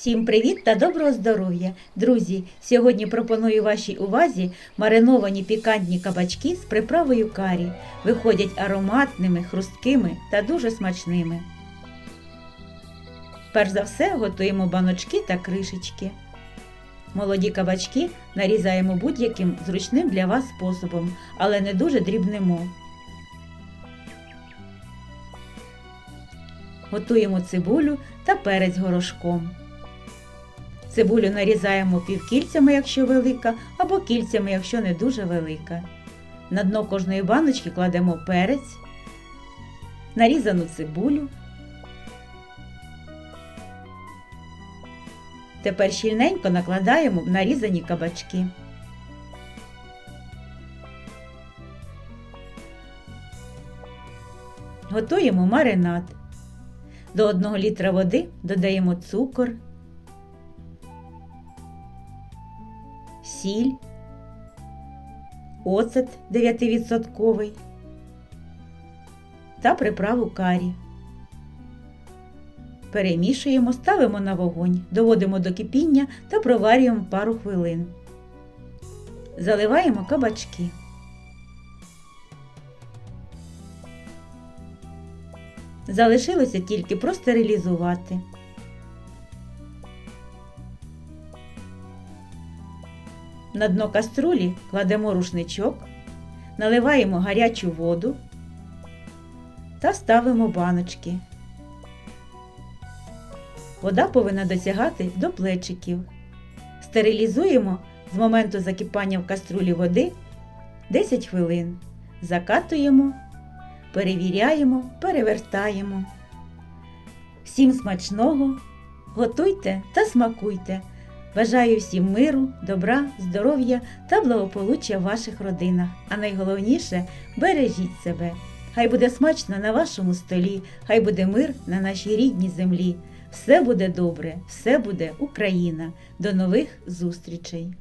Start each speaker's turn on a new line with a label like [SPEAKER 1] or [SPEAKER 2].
[SPEAKER 1] Всім привіт та доброго здоров'я! Друзі! Сьогодні пропоную вашій увазі мариновані пікантні кабачки з приправою карі. Виходять ароматними, хрусткими та дуже смачними. Перш за все готуємо баночки та кришечки. Молоді кабачки нарізаємо будь-яким зручним для вас способом, але не дуже дрібнемо. Готуємо цибулю та перець горошком. Цибулю нарізаємо півкільцями, якщо велика, або кільцями, якщо не дуже велика. На дно кожної баночки кладемо перець, нарізану цибулю. Тепер щільненько накладаємо нарізані кабачки. Готуємо маринад. До 1 літра води додаємо цукор, сіль, оцет 9% та приправу карі. Перемішуємо, ставимо на вогонь, доводимо до кипіння та проварюємо пару хвилин. Заливаємо кабачки. Залишилося тільки простерилізувати. На дно каструлі кладемо рушничок, наливаємо гарячу воду та ставимо баночки. Вода повинна досягати до плечиків. Стерилізуємо з моменту закипання в каструлі води 10 хвилин. Закатуємо, перевіряємо, перевертаємо. Всім смачного! Готуйте та смакуйте! Бажаю всім миру, добра, здоров'я та благополуччя в ваших родинах. А найголовніше бережіть себе. Хай буде смачно на вашому столі, хай буде мир на нашій рідній землі. Все буде добре, все буде Україна. До нових зустрічей!